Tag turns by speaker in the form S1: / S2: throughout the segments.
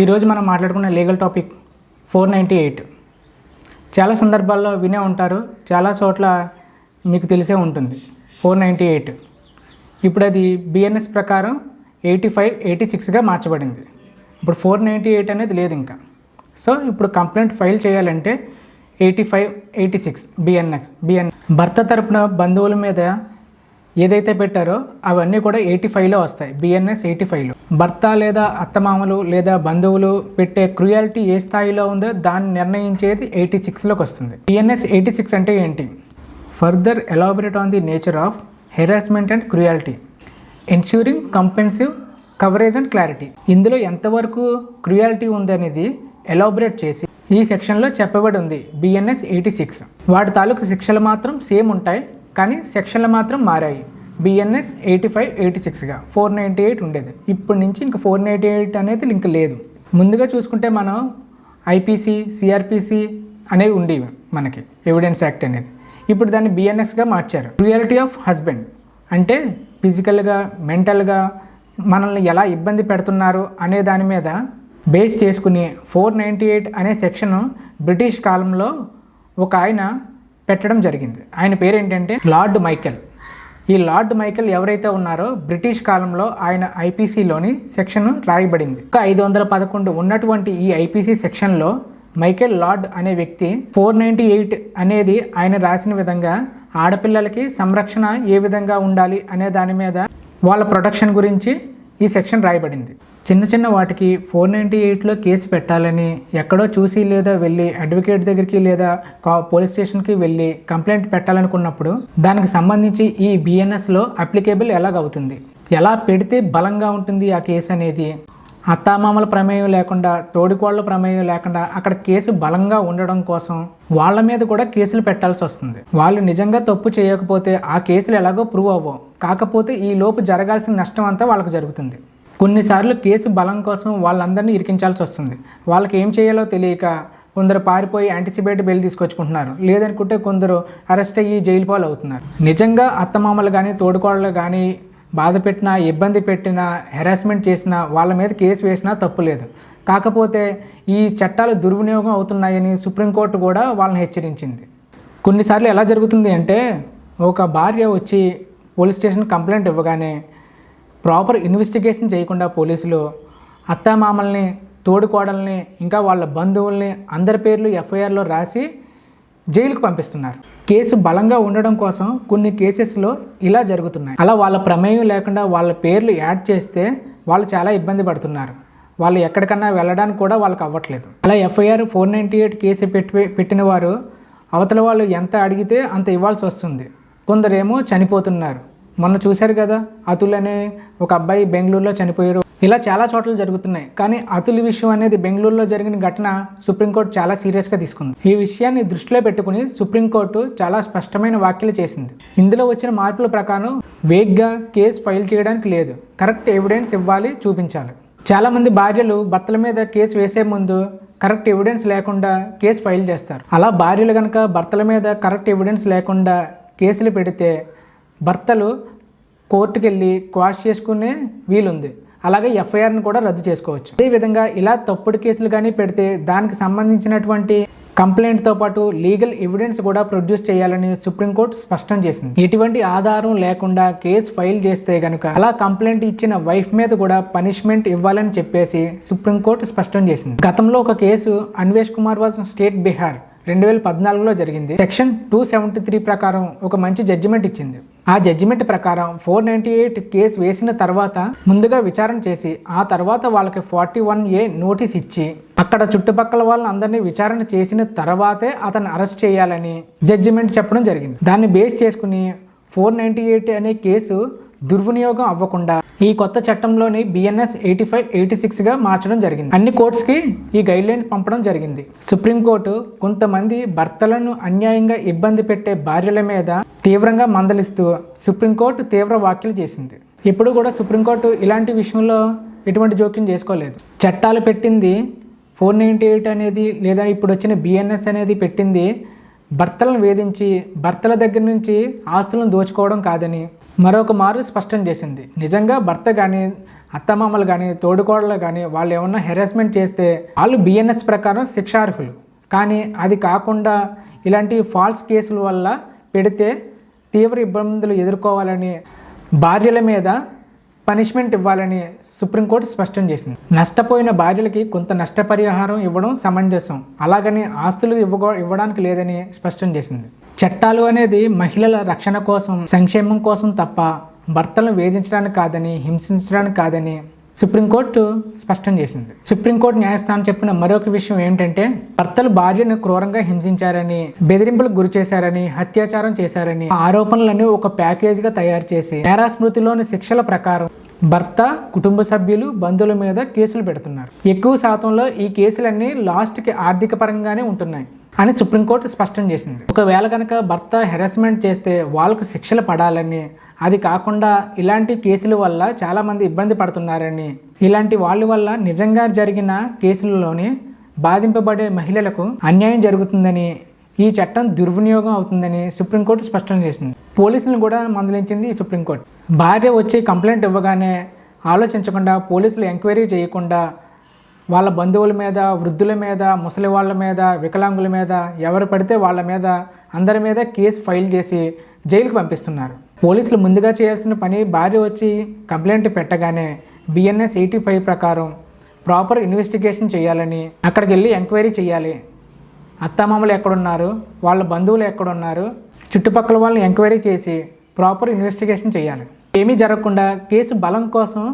S1: ఈరోజు మనం మాట్లాడుకున్న legal topic four ninety eight చాలా సందర్భాల్లో వినే ఉంటారు చాలా చోట్ల మీకు తెలిసే ఉంటుంది ఫోర్ నైంటీ ఎయిట్ ఇప్పుడు అది బిఎన్ఎస్ ప్రకారం ఎయిటీ ఫైవ్ ఎయిటీ సిక్స్గా మార్చబడింది. ఇప్పుడు ఫోర్ నైంటీ ఎయిట్ అనేది లేదు ఇంకా. సో ఇప్పుడు కంప్లైంట్ ఫైల్ చేయాలంటే eighty five eighty six BNX BN భర్త తరపున బంధువుల మీద ఏదైతే పెట్టారో అవన్నీ కూడా ఎయిటీ ఫైవ్లో వస్తాయి. బిఎన్ఎస్ ఎయిటీ ఫైవ్లో భర్త లేదా అత్తమామలు లేదా బంధువులు పెట్టే క్రుయాలిటీ ఏ స్థాయిలో ఉందో దాన్ని నిర్ణయించేది ఎయిటీ సిక్స్లోకి వస్తుంది. బిఎన్ఎస్ ఎయిటీ సిక్స్ అంటే ఏంటి? Further elaborate on the nature of harassment and cruelty ensuring comprehensive coverage and clarity ఇందులో ఎంతవరకు క్రుయాలిటీ ఉందనేది ఎలాబరేట్ చేసి ఈ సెక్షన్లో చెప్పబడి ఉంది. BNS eighty six. వాటి తాలూకు శిక్షలు మాత్రం సేమ్ ఉంటాయి. కానీ సెక్షన్లు మాత్రం మారాయి. బిఎన్ఎస్ ఎయిటీ ఫైవ్ ఎయిటీ సిక్స్గా ఫోర్ నైంటీ ఎయిట్ ఉండేది. ఇప్పటి నుంచి ఇంకా ఫోర్ నైంటీ ఎయిట్ అనేది లింక్ లేదు. ముందుగా చూసుకుంటే మనం ఐపీసీ సిఆర్పిసి అనేవి ఉండేవి మనకి ఎవిడెన్స్ యాక్ట్ అనేది. ఇప్పుడు దాన్ని బిఎన్ఎస్గా మార్చారు. రియాలిటీ ఆఫ్ హస్బెండ్ అంటే ఫిజికల్గా మెంటల్గా మనల్ని ఎలా ఇబ్బంది పెడుతున్నారు అనే దాని మీద బేస్ చేసుకుని ఫోర్ నైంటీ ఎయిట్ అనే సెక్షన్ బ్రిటిష్ కాలంలో ఒక ఆయన పెట్టడం జరిగింది. ఆయన పేరు ఏంటంటే లార్డ్ మైకెల్. ఈ లార్డ్ మైకెల్ ఎవరైతే ఉన్నారో బ్రిటిష్ కాలంలో ఆయన ఐపీసీలోని సెక్షన్ రాయబడింది. ఒక ఐదు వందల పదకొండు ఉన్నటువంటి ఈ ఐపీసీ సెక్షన్లో మైకెల్ లార్డ్ అనే వ్యక్తి ఫోర్ నైంటీ ఎయిట్ అనేది ఆయన రాసిన విధంగా ఆడపిల్లలకి సంరక్షణ ఏ విధంగా ఉండాలి అనే దాని మీద వాళ్ళ ప్రొటెక్షన్ గురించి ఈ సెక్షన్ రాయబడింది. చిన్న చిన్న వాటికి ఫోర్ నైంటీ ఎయిట్లో కేసు పెట్టాలని ఎక్కడో చూసి లేదా వెళ్ళి అడ్వకేట్ దగ్గరికి లేదా కా- పోలీస్ స్టేషన్కి వెళ్ళి కంప్లైంట్ పెట్టాలనుకున్నప్పుడు దానికి సంబంధించి ఈ బిఎన్ఎస్లో అప్లికేబుల్ ఎలాగవుతుంది? ఎలా పెడితే బలంగా ఉంటుంది ఆ కేసు అనేది అత్తామామల ప్రమేయం లేకుండా తోడికోళ్ళ ప్రమేయం లేకుండా అక్కడ కేసు బలంగా ఉండడం కోసం వాళ్ళ మీద కూడా కేసులు పెట్టాల్సి వస్తుంది. వాళ్ళు నిజంగా తప్పు చేయకపోతే ఆ కేసులు ఎలాగో ప్రూవ్ అవ్వవు. కాకపోతే ఈ లోపు జరగాల్సిన నష్టం అంతా వాళ్ళకు జరుగుతుంది. కొన్నిసార్లు కేసు బలం కోసం వాళ్ళందరినీ ఇరికించాల్సి వస్తుంది. వాళ్ళకి ఏం చేయాలో తెలియక కొందరు పారిపోయి యాంటిసిపేట్ బెయిల్ తీసుకొచ్చుకుంటున్నారు. లేదనుకుంటే కొందరు అరెస్ట్ అయ్యి జైలు పాలు అవుతున్నారు నిజంగా అత్తమామలు కానీ తోడుకోళ్ళు కానీ బాధ పెట్టినా ఇబ్బంది పెట్టినా హెరాస్మెంట్ చేసినా వాళ్ళ మీద కేసు వేసినా తప్పు లేదు. కాకపోతే ఈ చట్టాలు దుర్వినియోగం అవుతున్నాయని సుప్రీంకోర్టు కూడా వాళ్ళని హెచ్చరించింది. కొన్నిసార్లు ఎలా జరుగుతుంది అంటే ఒక భార్య వచ్చి పోలీస్ స్టేషన్ కంప్లైంట్ ఇవ్వగానే ప్రాపర్ ఇన్వెస్టిగేషన్ చేయకుండా పోలీసులు అత్తామామల్ని తోడుకోడల్ని ఇంకా వాళ్ళ బంధువుల్ని అందరి పేర్లు ఎఫ్ఐఆర్లో రాసి జైలుకు పంపిస్తున్నారు. కేసు బలంగా ఉండడం కోసం కొన్ని కేసెస్లో ఇలా జరుగుతున్నాయి. అలా వాళ్ళ ప్రమేయం లేకుండా వాళ్ళ పేర్లు యాడ్ చేస్తే వాళ్ళు చాలా ఇబ్బంది పడుతున్నారు. వాళ్ళు ఎక్కడికన్నా వెళ్ళడానికి కూడా వాళ్ళకి అవ్వట్లేదు. అలా FIR four ninety eight case పెట్టి పెట్టిన వారు అవతల వాళ్ళు ఎంత అడిగితే అంత ఇవ్వాల్సి వస్తుంది. కొందరేమో చనిపోతున్నారు. మొన్న చూశారు కదా అతుల్ అనే ఒక అబ్బాయి బెంగళూరులో చనిపోయారు ఇలా చాలా చోట్ల జరుగుతున్నాయి. కానీ అతుల విషయం అనేది బెంగళూరులో జరిగిన ఘటన సుప్రీంకోర్టు చాలా సీరియస్గా తీసుకుంది. ఈ విషయాన్ని దృష్టిలో పెట్టుకుని సుప్రీంకోర్టు చాలా స్పష్టమైన వ్యాఖ్యలు చేసింది. ఇందులో వచ్చిన మార్పుల ప్రకారం వేగ్గా కేసు ఫైల్ చేయడానికి లేదు. కరెక్ట్ ఎవిడెన్స్ ఇవ్వాలి చూపించాలి. చాలామంది భార్యలు భర్తల మీద కేసు వేసే ముందు కరెక్ట్ ఎవిడెన్స్ లేకుండా కేసు ఫైల్ చేస్తారు. అలా భార్యలు కనుక భర్తల మీద కరెక్ట్ ఎవిడెన్స్ లేకుండా కేసులు పెడితే భర్తలు కోర్టుకెళ్ళి క్వాష్ చేసుకునే వీలుంది. అలాగే ఎఫ్ఐఆర్ని కూడా రద్దు చేసుకోవచ్చు. అదేవిధంగా ఇలా తప్పుడు కేసులు కానీ పెడితే దానికి సంబంధించినటువంటి కంప్లైంట్తో పాటు లీగల్ ఎవిడెన్స్ కూడా ప్రొడ్యూస్ చేయాలని సుప్రీంకోర్టు స్పష్టం చేసింది. ఎటువంటి ఆధారం లేకుండా కేసు ఫైల్ చేస్తే గనుక అలా కంప్లైంట్ ఇచ్చిన వైఫ్ మీద కూడా పనిష్మెంట్ ఇవ్వాలని చెప్పేసి సుప్రీంకోర్టు స్పష్టం చేసింది. గతంలో ఒక case Anvesh Kumar vs state Bihar. రెండు వేల పద్నాలుగులో జరిగింది. సెక్షన్ టూ సెవెంటీ త్రీ ప్రకారం ఒక మంచి జడ్జిమెంట్ ఇచ్చింది. ఆ జడ్జిమెంట్ ప్రకారం ఫోర్ నైంటీ ఎయిట్ కేసు వేసిన తర్వాత ముందుగా విచారణ చేసి ఆ తర్వాత వాళ్ళకి ఫార్టీ వన్ ఏ నోటీస్ ఇచ్చి అక్కడ చుట్టుపక్కల వాళ్ళని అందరినీ విచారణ చేసిన తర్వాతే అతను అరెస్ట్ చేయాలని జడ్జిమెంట్ చెప్పడం జరిగింది. దాన్ని బేస్ చేసుకుని ఫోర్ నైంటీ ఎయిట్ అనే కేసు దుర్వినియోగం అవ్వకుండా ఈ కొత్త చట్టంలోని బిఎన్ఎస్ ఎయిటీ ఫైవ్ ఎయిటీ సిక్స్గా మార్చడం జరిగింది. అన్ని కోర్ట్స్కి ఈ గైడ్ లైన్ పంపడం జరిగింది. సుప్రీంకోర్టు కొంతమంది భర్తలను అన్యాయంగా ఇబ్బంది పెట్టే భార్యల మీద తీవ్రంగా మందలిస్తూ సుప్రీంకోర్టు తీవ్ర వ్యాఖ్యలు చేసింది. ఇప్పుడు కూడా సుప్రీంకోర్టు ఇలాంటి విషయంలో ఎటువంటి జోక్యం చేసుకోలేదు. చట్టాలు పెట్టింది ఫోర్ నైంటీ ఎయిట్ అనేది లేదా ఇప్పుడు వచ్చిన బిఎన్ఎస్ అనేది పెట్టింది భర్తలను వేధించి భర్తల దగ్గర నుంచి ఆస్తులను దోచుకోవడం కాదని మరొక మారు స్పష్టం చేసింది. నిజంగా భర్త కానీ అత్తమామలు కానీ తోడుకోడలు కానీ వాళ్ళు ఏమన్నా హెరాస్మెంట్ చేస్తే వాళ్ళు బిఎన్ఎస్ ప్రకారం శిక్షార్హులు. కానీ అది కాకుండా ఇలాంటి ఫాల్స్ కేసుల వల్ల పెడితే తీవ్ర ఇబ్బందులు ఎదుర్కోవాలని భార్యల మీద పనిష్మెంట్ ఇవ్వాలని సుప్రీంకోర్టు స్పష్టం చేసింది. నష్టపోయిన భార్యలకి కొంత నష్టపరిహారం ఇవ్వడం సమంజసం. అలాగని ఆస్తులు ఇవ్వ ఇవ్వడానికి లేదని స్పష్టం చేసింది. చట్టాలు అనేది మహిళల రక్షణ కోసం సంక్షేమం కోసం తప్ప భర్తలను వేధించడానికి కాదని హింసించడానికి కాదని సుప్రీంకోర్టు స్పష్టం చేసింది. సుప్రీంకోర్టు న్యాయస్థానం చెప్పిన మరొక విషయం ఏంటంటే భర్తలు భార్యను క్రూరంగా హింసించారని బెదిరింపులకు గురి చేశారని అత్యాచారం చేశారని ఆరోపణలను ఒక ప్యాకేజీగా తయారు చేసి నేరాస్మృతిలోని శిక్షల ప్రకారం భర్త కుటుంబ సభ్యులు బంధువుల మీద కేసులు పెడుతున్నారు. ఎక్కువ శాతంలో ఈ కేసులన్నీ లాస్ట్కి ఆర్థిక పరంగానే ఉంటున్నాయి. అని సుప్రీంకోర్టు స్పష్టం చేసింది. ఒకవేళ కనుక భర్త హెరాస్మెంట్ చేస్తే వాళ్ళకు శిక్షలు పడాలని అది కాకుండా ఇలాంటి కేసుల వల్ల చాలామంది ఇబ్బంది పడుతున్నారని ఇలాంటి వాళ్ళ వల్ల నిజంగా జరిగిన కేసులలోని బాధింపబడే మహిళలకు అన్యాయం జరుగుతుందని ఈ చట్టం దుర్వినియోగం అవుతుందని సుప్రీంకోర్టు స్పష్టం చేసింది. పోలీసులను కూడా మందలించింది ఈ సుప్రీంకోర్టు. భార్య వచ్చి కంప్లైంట్ ఇవ్వగానే ఆలోచించకుండా పోలీసులు ఎంక్వైరీ చేయకుండా వాళ్ళ బంధువుల మీద వృద్ధుల మీద ముసలి వాళ్ళ మీద వికలాంగుల మీద ఎవరు పడితే వాళ్ళ మీద అందరి మీద కేసు ఫైల్ చేసి జైలుకు పంపిస్తున్నారు. పోలీసులు ముందుగా చేయాల్సిన పని భార్య వచ్చి కంప్లైంట్ పెట్టగానే బిఎన్ఎస్ ఎయిటీ ఫైవ్ ప్రకారం ప్రాపర్ ఇన్వెస్టిగేషన్ చేయాలని అక్కడికి వెళ్ళి ఎంక్వైరీ చేయాలి. అత్తమామలు ఎక్కడున్నారు? వాళ్ళ బంధువులు ఎక్కడున్నారు? చుట్టుపక్కల వాళ్ళని ఎంక్వైరీ చేసి ప్రాపర్ ఇన్వెస్టిగేషన్ చేయాలి. ఏమీ జరగకుండా కేసు బలం కోసం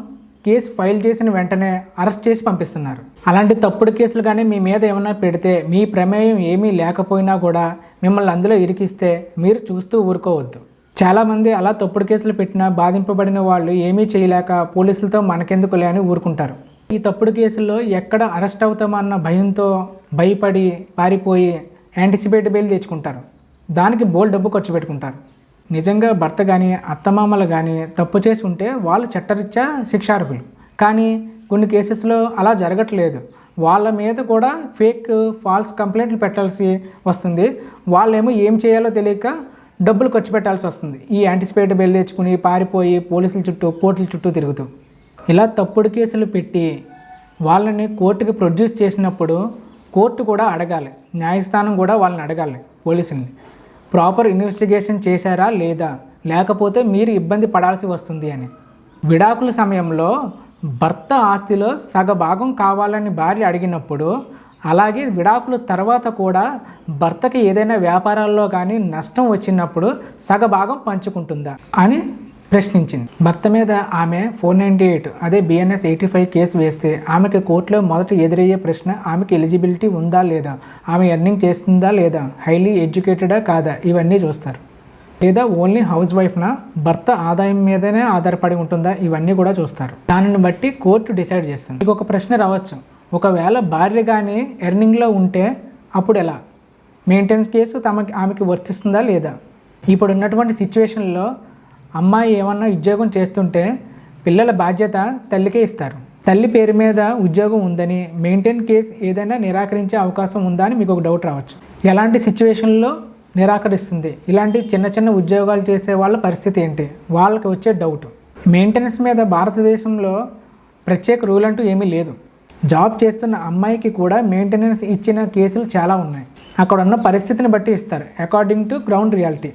S1: కేసు ఫైల్ చేసిన వెంటనే అరెస్ట్ చేసి పంపిస్తున్నారు. అలాంటి తప్పుడు కేసులు కానీ మీ మీద ఏమైనా పెడితే మీ ప్రమేయం ఏమీ లేకపోయినా కూడా మిమ్మల్ని అందులో ఇరికిస్తే మీరు చూస్తూ ఊరుకోవద్దు. చాలామంది అలా తప్పుడు కేసులు పెట్టినా బాధింపబడిన వాళ్ళు ఏమీ చేయలేక పోలీసులతో మనకెందుకులే అని ఊరుకుంటారు. ఈ తప్పుడు కేసుల్లో ఎక్కడ అరెస్ట్ అవుతామన్న భయంతో భయపడి పారిపోయి యాంటిసిపేట్ బెయిల్ తెచ్చుకుంటారు. దానికి బోల్ డబ్బు ఖర్చు పెట్టుకుంటారు. నిజంగా భర్త కానీ అత్తమామలు కానీ తప్పు చేసి ఉంటే వాళ్ళు చట్టరీత్యా శిక్షార్హులు. కానీ కొన్ని కేసెస్లో అలా జరగట్లేదు. వాళ్ళ మీద కూడా ఫేక్ ఫాల్స్ కంప్లైంట్లు పెట్టాల్సి వస్తుంది. వాళ్ళేమో ఏం చేయాలో తెలియక డబ్బులు ఖర్చు పెట్టాల్సి వస్తుంది. ఈ యాంటిసిపేట్ బెయిల్ తెచ్చుకుని పారిపోయి పోలీసుల చుట్టూ కోర్టుల చుట్టూ తిరుగుతూ. ఇలా తప్పుడు కేసులు పెట్టి వాళ్ళని కోర్టుకి ప్రొడ్యూస్ చేసినప్పుడు కోర్టు కూడా అడగాలి. న్యాయస్థానం కూడా వాళ్ళని అడగాలి పోలీసుల్ని. ప్రాపర్ ఇన్వెస్టిగేషన్ చేశారా లేదా? లేకపోతే మీరు ఇబ్బంది పడాల్సి వస్తుంది అని. విడాకుల సమయంలో భర్త ఆస్తిలో సగభాగం కావాలని భార్య అడిగినప్పుడు అలాగే విడాకుల తర్వాత కూడా భర్తకి ఏదైనా వ్యాపారాల్లో కానీ నష్టం వచ్చినప్పుడు సగభాగం పంచుకుంటుందా అని ప్రశ్నించింది. భర్త మీద ఆమె ఫోర్ నైంటీ ఎయిట్ అదే బిఎన్ఎస్ ఎయిటీ ఫైవ్ కేసు వేస్తే ఆమెకి కోర్టులో మొదట ఎదురయ్యే ప్రశ్న ఆమెకి ఎలిజిబిలిటీ ఉందా లేదా? ఆమె ఎర్నింగ్ చేస్తుందా లేదా? హైలీ ఎడ్యుకేటెడా కాదా? ఇవన్నీ చూస్తారు. లేదా ఓన్లీ హౌస్ వైఫ్నా భర్త ఆదాయం మీదనే ఆధారపడి ఉంటుందా? ఇవన్నీ కూడా చూస్తారు. దానిని బట్టి కోర్టు డిసైడ్ చేస్తుంది. మీకు ఒక ప్రశ్న రావచ్చు. ఒకవేళ భార్య కానీ ఎర్నింగ్లో ఉంటే అప్పుడు ఎలా? మెయింటెనెన్స్ కేసు తమకి ఆమెకి వర్తిస్తుందా లేదా? ఇప్పుడు ఉన్నటువంటి సిచ్యువేషన్లో అమ్మాయి ఏమన్నా ఉద్యోగం చేస్తుంటే పిల్లల బాధ్యత తల్లికే ఇస్తారు. తల్లి పేరు మీద ఉద్యోగం ఉందని మెయింటైన్ కేసు ఏదైనా నిరాకరించే అవకాశం ఉందా అని మీకు ఒక డౌట్ రావచ్చు. ఎలాంటి సిచ్యువేషన్లో నిరాకరిస్తుంది? ఇలాంటి చిన్న చిన్న ఉద్యోగాలు చేసే వాళ్ళ పరిస్థితి ఏంటి? వాళ్ళకి వచ్చే డౌట్. మెయింటెనెన్స్ మీద భారతదేశంలో ప్రత్యేక రూల్ అంటూ ఏమీ లేదు. జాబ్ చేస్తున్న అమ్మాయికి కూడా మెయింటెనెన్స్ ఇచ్చిన కేసులు చాలా ఉన్నాయి. అక్కడ ఉన్న పరిస్థితిని బట్టి ఇస్తారు. According to ground reality.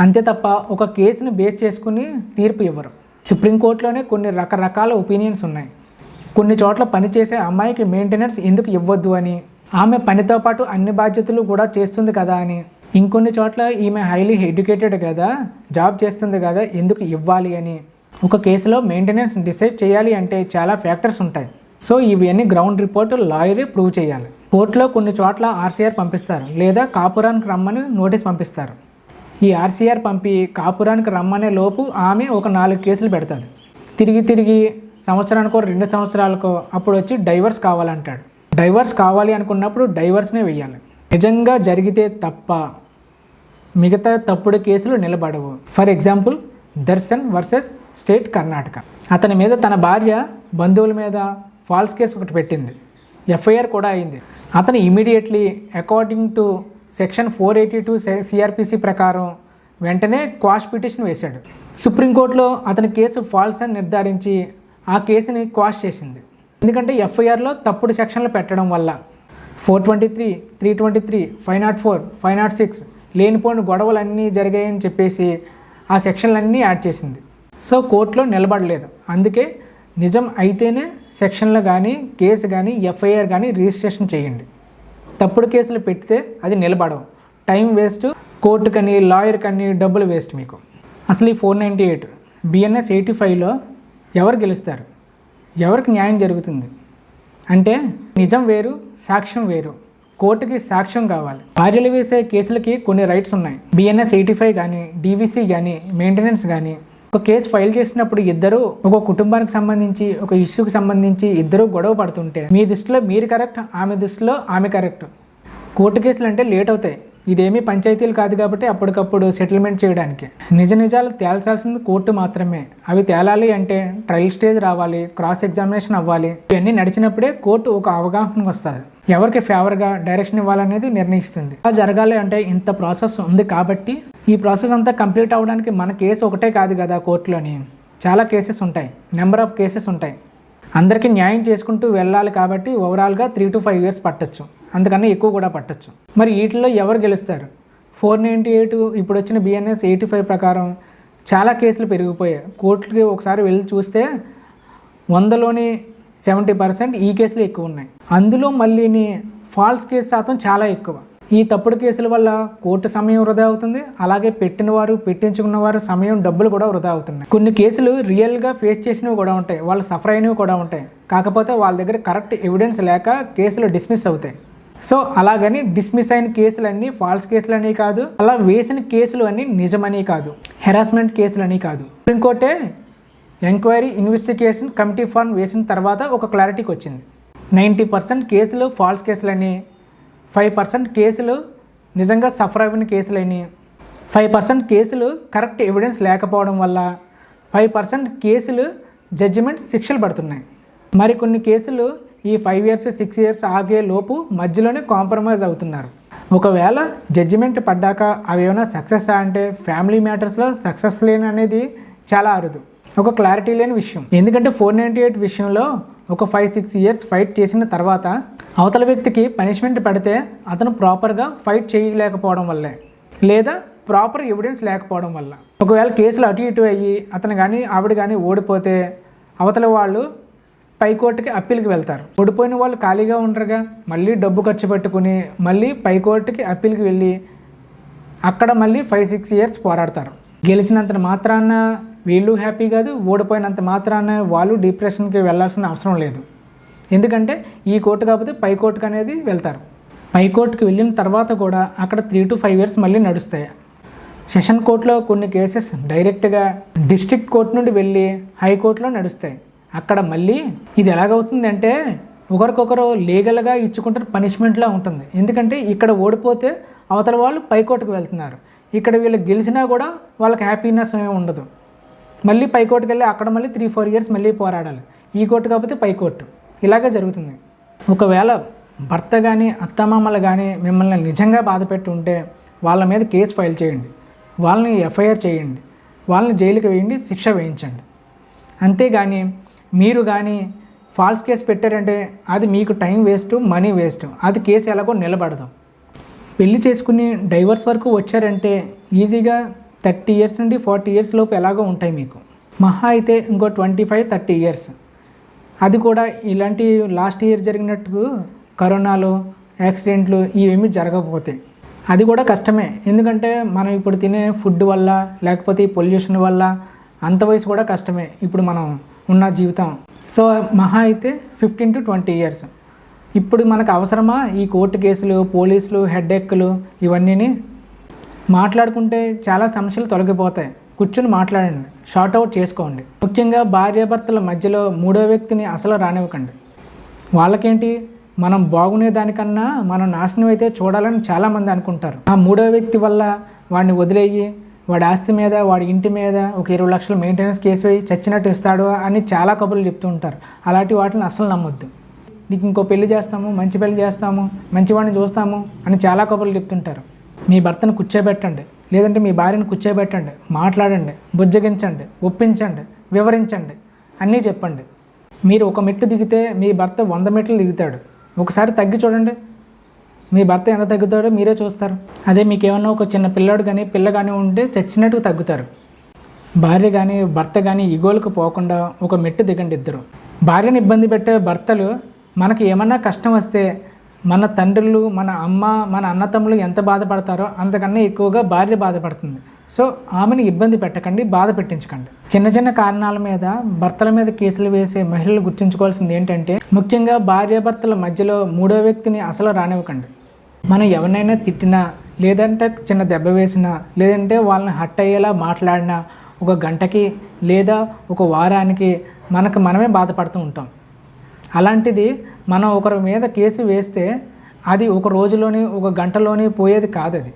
S1: అంతే తప్ప ఒక కేసుని బేస్ చేసుకుని తీర్పు ఇవ్వరు. సుప్రీంకోర్టులోనే కొన్ని రకరకాల ఒపీనియన్స్ ఉన్నాయి. కొన్ని చోట్ల పనిచేసే అమ్మాయికి మెయింటెనెన్స్ ఎందుకు ఇవ్వద్దు అని ఆమె పనితో పాటు అన్ని బాధ్యతలు కూడా చేస్తుంది కదా అని. ఇంకొన్ని చోట్ల ఈమె హైలీ ఎడ్యుకేటెడ్ కదా జాబ్ చేస్తుంది కదా ఎందుకు ఇవ్వాలి అని. ఒక కేసులో మెయింటెనెన్స్ డిసైడ్ చేయాలి అంటే చాలా ఫ్యాక్టర్స్ ఉంటాయి. సో ఇవన్నీ గ్రౌండ్ రిపోర్ట్ లాయరే ప్రూవ్ చేయాలి. కోర్టులో కొన్ని చోట్ల ఆర్సీఆర్ పంపిస్తారు లేదా కాపురానికి రమ్మని నోటీస్ పంపిస్తారు. ఈ ఆర్సీఆర్ పంపి కాపురానికి రమ్మనే లోపు ఆమె ఒక నాలుగు కేసులు పెడతాది. తిరిగి తిరిగి సంవత్సరానికో రెండు సంవత్సరాలకో అప్పుడు వచ్చి డైవర్స్ కావాలంటాడు. డైవర్స్ కావాలి అనుకున్నప్పుడు డైవర్స్నే వెయ్యాలి. నిజంగా జరిగితే తప్ప మిగతా తప్పుడు కేసులు నిలబడవు. For example Darshan versus state Karnataka. అతని మీద తన భార్య బంధువుల మీద ఫాల్స్ కేసు ఒకటి పెట్టింది. ఎఫ్ఐఆర్ కూడా అయింది. అతను immediately according to section four eighty two CrPC ప్రకారం వెంటనే క్వాష్ పిటిషన్ వేశాడు. సుప్రీంకోర్టులో అతని కేసు ఫాల్స్ అని నిర్ధారించి ఆ కేసుని క్వాష్ చేసింది. ఎందుకంటే ఎఫ్ఐఆర్లో తప్పుడు సెక్షన్లు పెట్టడం వల్ల four twenty three three twenty three five nought four five nought six లేనిపోని గొడవలన్నీ జరిగాయని చెప్పేసి ఆ సెక్షన్లన్నీ యాడ్ చేసింది. సో కోర్టులో నిలబడలేదు. అందుకే నిజం అయితేనే సెక్షన్లు కానీ కేసు కానీ ఎఫ్ఐఆర్ కానీ రిజిస్ట్రేషన్ చేయండి. తప్పుడు కేసులు పెడితే అది నిలబడవు. టైం వేస్ట్ కోర్టుకని కానీ డబ్బులు వేస్ట్ మీకు. అసలు ఈ four ninety eight BNS eighty ఫైవ్లో ఎవరు గెలుస్తారు? ఎవరికి న్యాయం జరుగుతుంది? అంటే నిజం వేరు సాక్ష్యం వేరు. కోర్టుకి సాక్ష్యం కావాలి. భార్యలు వేసే కేసులకి కొన్ని రైట్స్ ఉన్నాయి. బిఎన్ఎస్ ఎయిటీ ఫైవ్ కానీ డీవీసీ కానీ మెయింటెనెన్స్ కానీ ఒక కేసు ఫైల్ చేసినప్పుడు ఇద్దరు ఒక కుటుంబానికి సంబంధించి ఒక ఇష్యూకి సంబంధించి ఇద్దరు గొడవ పడుతుంటే మీ దృష్టిలో మీరు కరెక్ట్ ఆమె దృష్టిలో ఆమె కరెక్ట్. కోర్టు కేసులు అంటే లేట్ అవుతాయి. ఇదేమీ పంచాయతీలు కాదు కాబట్టి అప్పటికప్పుడు సెటిల్మెంట్ చేయడానికి. నిజ నిజాలు తేల్చాల్సింది కోర్టు మాత్రమే. అవి తేలాలి అంటే ట్రయల్ స్టేజ్ రావాలి క్రాస్ ఎగ్జామినేషన్ అవ్వాలి. ఇవన్నీ నడిచినప్పుడే కోర్టు ఒక అవగాహనకు వస్తుంది. ఎవరికి ఫేవర్గా డైరెక్షన్ ఇవ్వాలనేది నిర్ణయిస్తుంది. అలా జరగాలి అంటే ఇంత ప్రాసెస్ ఉంది కాబట్టి ఈ ప్రాసెస్ అంతా కంప్లీట్ అవ్వడానికి మన కేసు ఒకటే కాదు కదా కోర్టులోని. చాలా కేసెస్ ఉంటాయి. నెంబర్ ఆఫ్ కేసెస్ ఉంటాయి. అందరికీ న్యాయం చేసుకుంటూ వెళ్ళాలి కాబట్టి ఓవరాల్గా త్రీ టు ఫైవ్ ఇయర్స్ పట్టచ్చు. అంతకన్నా ఎక్కువ కూడా పట్టచ్చు. మరి వీటిలో ఎవరు గెలుస్తారు? ఫోర్ నైంటీ ఎయిట్ ఇప్పుడు వచ్చిన బిఎన్ఎస్ ఎయిటీ ఫైవ్ ప్రకారం చాలా కేసులు పెరిగిపోయాయి. కోర్టుకి ఒకసారి వెళ్ళి చూస్తే వందలోని సెవెంటీ పర్సెంట్ ఈ కేసులు ఎక్కువ ఉన్నాయి. అందులో మళ్ళీని ఫాల్స్ కేసు శాతం చాలా ఎక్కువ. ఈ తప్పుడు కేసుల వల్ల కోర్టు సమయం వృధా అవుతుంది. అలాగే పెట్టిన వారు పెట్టించుకున్న వారు సమయం డబ్బులు కూడా వృధా అవుతున్నాయి. కొన్ని కేసులు రియల్గా ఫేస్ చేసినవి కూడా ఉంటాయి. వాళ్ళు సఫర్ అయినవి కూడా ఉంటాయి. కాకపోతే వాళ్ళ దగ్గర కరెక్ట్ ఎవిడెన్స్ లేక కేసులు డిస్మిస్ అవుతాయి. సో అలాగని డిస్మిస్ అయిన కేసులన్నీ ఫాల్స్ కేసులు అని కాదు. అలా వేసిన కేసులు అన్నీ నిజమని కాదు. హెరాస్మెంట్ కేసులు అని కాదు ఇంకోటే ఎంక్వైరీ ఇన్వెస్టిగేషన్ కమిటీ ఫార్మ్ వేసిన తర్వాత ఒక క్లారిటీకి వచ్చింది. నైంటీ పర్సెంట్ కేసులు ఫాల్స్ కేసులని ఫైవ్ పర్సెంట్ కేసులు నిజంగా సఫర్ అయిన కేసులని. ఫైవ్ పర్సెంట్ కేసులు కరెక్ట్ ఎవిడెన్స్ లేకపోవడం వల్ల ఫైవ్ పర్సెంట్ కేసులు జడ్జిమెంట్ శిక్షలు పడుతున్నాయి. మరికొన్ని కేసులు ఈ ఫైవ్ ఇయర్స్ సిక్స్ ఇయర్స్ ఆగే లోపు మధ్యలోనే కాంప్రమైజ్ అవుతున్నారు. ఒకవేళ జడ్జిమెంట్ పడ్డాక అవి ఏమైనా సక్సెస్ అంటే ఫ్యామిలీ మ్యాటర్స్లో సక్సెస్ లేని అనేది చాలా అరుదు. ఒక క్లారిటీ లేని విషయం. ఎందుకంటే ఫోర్ నైంటీ ఎయిట్ విషయంలో ఒక ఫైవ్ సిక్స్ ఇయర్స్ ఫైట్ చేసిన తర్వాత అవతల వ్యక్తికి పనిష్మెంట్ పడితే అతను ప్రాపర్గా ఫైట్ చేయలేకపోవడం వల్లే లేదా ప్రాపర్ ఎవిడెన్స్ లేకపోవడం వల్ల. ఒకవేళ కేసులు అటు ఇటు అయ్యి అతను కానీ ఆవిడ కానీ ఓడిపోతే అవతల వాళ్ళు పైకోర్టుకి అప్పీల్కి వెళ్తారు. ఓడిపోయిన వాళ్ళు ఖాళీగా ఉండరుగా మళ్ళీ డబ్బు ఖర్చు పెట్టుకుని మళ్ళీ పైకోర్టుకి అప్పీల్కి వెళ్ళి అక్కడ మళ్ళీ ఫైవ్ సిక్స్ ఇయర్స్ పోరాడతారు. గెలిచినంత మాత్రాన వీళ్ళు హ్యాపీ కాదు ఓడిపోయినంత మాత్రాన వాళ్ళు డిప్రెషన్కి వెళ్ళాల్సిన అవసరం లేదు. ఎందుకంటే ఈ కోర్టు కాకపోతే పై కోర్టుకు అనేది వెళ్తారు. పై కోర్టుకు వెళ్ళిన తర్వాత కూడా అక్కడ త్రీ టు ఫైవ్ ఇయర్స్ మళ్ళీ నడుస్తాయి. సెషన్ కోర్టులో కొన్ని కేసెస్ డైరెక్ట్గా డిస్ట్రిక్ట్ కోర్టు నుండి వెళ్ళి హైకోర్టులో నడుస్తాయి. అక్కడ మళ్ళీ ఇది ఎలాగవుతుందంటే ఒకరికొకరు లీగల్గా ఇచ్చుకుంటారు పనిష్మెంట్లా ఉంటుంది. ఎందుకంటే ఇక్కడ ఓడిపోతే అవతల వాళ్ళు పైకోర్టుకు వెళ్తున్నారు. ఇక్కడ వీళ్ళు గెలిచినా కూడా వాళ్ళకి హ్యాపీనెస్ ఉండదు. మళ్ళీ పైకోర్టుకు వెళ్ళి అక్కడ మళ్ళీ త్రీ ఫోర్ ఇయర్స్ మళ్ళీ పోరాడాలి. ఈ కోర్టు కాకపోతే పైకోర్టు ఇలాగే జరుగుతుంది. ఒకవేళ భర్త కానీ అత్తమామలు కానీ మిమ్మల్ని నిజంగా బాధపెట్టి ఉంటే వాళ్ళ మీద కేసు ఫైల్ చేయండి. వాళ్ళని ఎఫ్ఐఆర్ చేయండి. వాళ్ళని జైలుకి వేయండి శిక్ష వేయించండి. అంతేగాని మీరు కానీ ఫాల్స్ కేసు పెట్టారంటే అది మీకు టైం వేస్ట్ మనీ వేస్ట్. అది కేసు ఎలాగో నిలబడదు. పెళ్ళి చేసుకుని డైవర్స్ వరకు వచ్చారంటే ఈజీగా థర్టీ ఇయర్స్ నుండి ఫార్టీ ఇయర్స్ లోపు ఎలాగో ఉంటాయి మీకు. మహా అయితే ఇంకో ట్వంటీ ఫైవ్ థర్టీ ఇయర్స్. అది కూడా ఇలాంటి లాస్ట్ ఇయర్ జరిగినట్టు కరోనాలు యాక్సిడెంట్లు ఇవేమీ జరగకపోతే. అది కూడా కష్టమే. ఎందుకంటే మనం ఇప్పుడు తినే ఫుడ్ వల్ల లేకపోతే ఈ పొల్యూషన్ వల్ల అంత వయసు కూడా కష్టమే ఇప్పుడు మనం ఉన్న జీవితం. సో మహా అయితే ఫిఫ్టీన్ టు ట్వంటీ ఇయర్స్. ఇప్పుడు మనకు అవసరమా ఈ కోర్టు కేసులు పోలీసులు హెడ్ఎక్లు ఇవన్నీని మాట్లాడుకుంటే చాలా సమస్యలు తొలగిపోతాయి. కూర్చుని మాట్లాడండి. షార్ట్ అవుట్ చేసుకోండి. ముఖ్యంగా భార్యాభర్తల మధ్యలో మూడో వ్యక్తిని అసలు రానివ్వకండి. వాళ్ళకేంటి? మనం బాగునే దానికన్నా మనం నాశనం అయితే చూడాలని చాలామంది అనుకుంటారు. ఆ మూడో వ్యక్తి వల్ల వాడిని వదిలేయి వాడి ఆస్తి మీద వాడి ఇంటి మీద ఒక ఇరవై లక్షల మెయింటెనెన్స్ కేసు వేయి చచ్చినట్టు ఇస్తాడు అని చాలా కబుర్లు చెప్తూ ఉంటారు. అలాంటి వాటిని అసలు నమ్మొద్దు. నీకు ఇంకో పెళ్ళి చేస్తాము మంచి పెళ్ళి చేస్తాము మంచివాడిని చూస్తాము అని చాలా కబుర్లు చెప్తుంటారు. మీ భర్తను కూర్చోబెట్టండి. లేదంటే మీ భార్యను కూర్చోబెట్టండి. మాట్లాడండి. బుజ్జగించండి. ఒప్పించండి. వివరించండి. అన్నీ చెప్పండి. మీరు ఒక మెట్టు దిగితే మీ భర్త వంద మెట్లు దిగుతాడు. ఒకసారి తగ్గి చూడండి. మీ భర్త ఎంత తగ్గుతాడో మీరే చూస్తారు. అదే మీకు ఏమన్నా ఒక చిన్న పిల్లాడు కానీ పిల్ల కానీ ఉంటే చచ్చినట్టు తగ్గుతారు. భార్య కానీ భర్త కానీ ఇగోలకు పోకుండా ఒక మెట్టు దిగండి ఇద్దరు. భార్యను ఇబ్బంది పెట్టే భర్తలు మనకి ఏమన్నా కష్టం వస్తే మన తండ్రులు మన అమ్మ మన అన్నతమ్ములు ఎంత బాధపడతారో అంతకన్నా ఎక్కువగా భార్య బాధపడుతుంది. సో ఆమెను ఇబ్బంది పెట్టకండి బాధ పెట్టించకండి. చిన్న చిన్న కారణాల మీద భర్తల మీద కేసులు వేసే మహిళలు గుర్తుంచుకోవాల్సింది ఏంటంటే ముఖ్యంగా భార్యాభర్తల మధ్యలో మూడో వ్యక్తిని అసలు రానివ్వకండి. మనం ఎవరినైనా తిట్టినా లేదంటే చిన్న దెబ్బ వేసినా లేదంటే వాళ్ళని హట్ అయ్యేలా మాట్లాడినా ఒక గంటకి లేదా ఒక వారానికి మనకు మనమే బాధపడుతూ ఉంటాం. అలాంటిది మనం ఒకరి మీద కేసు వేస్తే అది ఒక రోజులోని ఒక గంటలోని పోయేది కాదు అది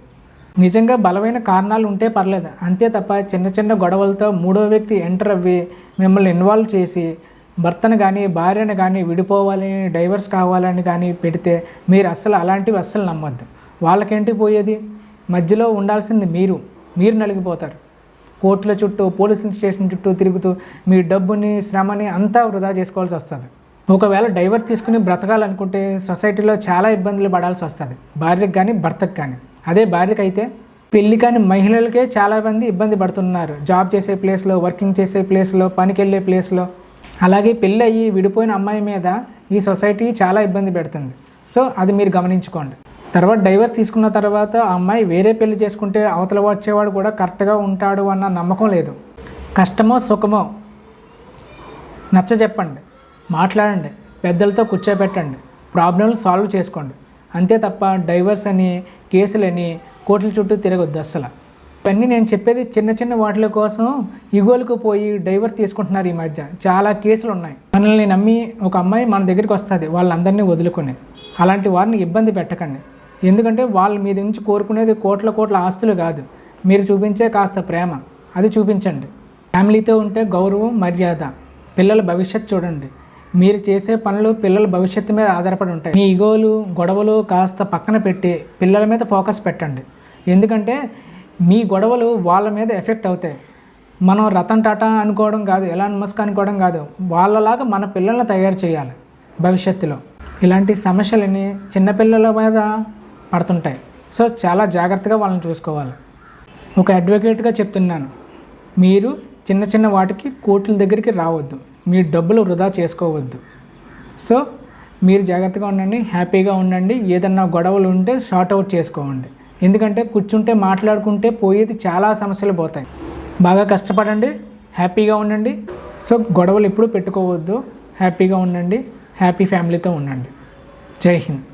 S1: నిజంగా బలమైన కారణాలు ఉంటే పర్లేదు. అంతే తప్ప చిన్న చిన్న గొడవలతో మూడో వ్యక్తి ఎంటర్ అవ్వి మిమ్మల్ని ఇన్వాల్వ్ చేసి భర్తను కానీ భార్యను కానీ విడిపోవాలని డైవర్స్ కావాలని కానీ పెడితే మీరు అస్సలు అలాంటివి అస్సలు నమ్మద్దు. వాళ్ళకేంటి పోయేది? మధ్యలో ఉండాల్సింది మీరు. మీరు నలిగిపోతారు. కోర్టుల చుట్టూ పోలీసుల స్టేషన్ చుట్టూ తిరుగుతూ మీ డబ్బుని శ్రమని అంతా వృధా చేసుకోవాల్సి వస్తుంది. ఒకవేళ డైవర్స్ తీసుకుని బ్రతకాలనుకుంటే సొసైటీలో చాలా ఇబ్బందులు పడాల్సి వస్తుంది. భార్యకు కానీ భర్తకు కానీ. అదే భార్యకు అయితే పెళ్ళి కాని మహిళలకే చాలామంది ఇబ్బంది పడుతున్నారు. జాబ్ చేసే ప్లేస్లో వర్కింగ్ చేసే ప్లేస్లో పనికి వెళ్ళే ప్లేస్లో. అలాగే పెళ్ళి అయ్యి విడిపోయిన అమ్మాయి మీద ఈ సొసైటీ చాలా ఇబ్బంది పెడుతుంది. సో అది మీరు గమనించుకోండి. తర్వాత డైవర్స్ తీసుకున్న తర్వాత ఆ అమ్మాయి వేరే పెళ్ళి చేసుకుంటే అవతల వచ్చేవాడు కూడా కరెక్ట్గా ఉంటాడు అన్న నమ్మకం లేదు. కష్టమో సుఖమో నచ్చ చెప్పండి మాట్లాడండి పెద్దలతో కూర్చోబెట్టండి ప్రాబ్లంలు సాల్వ్ చేసుకోండి. అంతే తప్ప డైవర్స్ అని కేసులని కోర్టుల చుట్టూ తిరగొద్దు అస్సలు. ఇవన్నీ నేను చెప్పేది చిన్న చిన్న వాటిల కోసం ఇగోలకు పోయి డైవర్స్ తీసుకుంటున్నారు ఈ మధ్య. చాలా కేసులు ఉన్నాయి. మనల్ని నమ్మి ఒక అమ్మాయి మన దగ్గరికి వస్తుంది వాళ్ళందరినీ వదులుకుని. అలాంటి వారిని ఇబ్బంది పెట్టకండి. ఎందుకంటే వాళ్ళు మీ నుంచి కోరుకునేది కోట్ల కోట్ల ఆస్తులు కాదు. మీరు చూపించే కాస్త ప్రేమ అది చూపించండి. ఫ్యామిలీతో ఉంటే గౌరవం మర్యాద. పిల్లల భవిష్యత్తు చూడండి. మీరు చేసే పనులు పిల్లల భవిష్యత్తు మీద ఆధారపడి ఉంటాయి. మీ ఇగోలు గొడవలు కాస్త పక్కన పెట్టి పిల్లల మీద ఫోకస్ పెట్టండి. ఎందుకంటే మీ గొడవలు వాళ్ళ మీద ఎఫెక్ట్ అవుతాయి. మనం రతన్ టాటా అనుకోవడం కాదు ఎలాన్ మస్క్ అనుకోవడం కాదు వాళ్ళలాగా మన పిల్లల్ని తయారు చేయాలి భవిష్యత్తులో. ఇలాంటి సమస్యలని చిన్నపిల్లల మీద పడుతుంటాయి. సో చాలా జాగ్రత్తగా వాళ్ళని చూసుకోవాలి. ఒక అడ్వకేట్గా చెప్తున్నాను. మీరు చిన్న చిన్న వాటికి కోర్టుల దగ్గరికి రావద్దు. మీ డబ్బులు వృధా చేసుకోవద్దు. సో మీరు జాగ్రత్తగా ఉండండి హ్యాపీగా ఉండండి. ఏదన్నా గొడవలు ఉంటే షార్ట్ అవుట్ చేసుకోండి ఎందుకంటే కూర్చుంటే మాట్లాడుకుంటే పోయేది చాలా సమస్యలు పోతాయి. బాగా కష్టపడండి హ్యాపీగా ఉండండి. సో గొడవలు ఎప్పుడూ పెట్టుకోవద్దు. హ్యాపీగా ఉండండి హ్యాపీ ఫ్యామిలీతో ఉండండి. జై హింద్.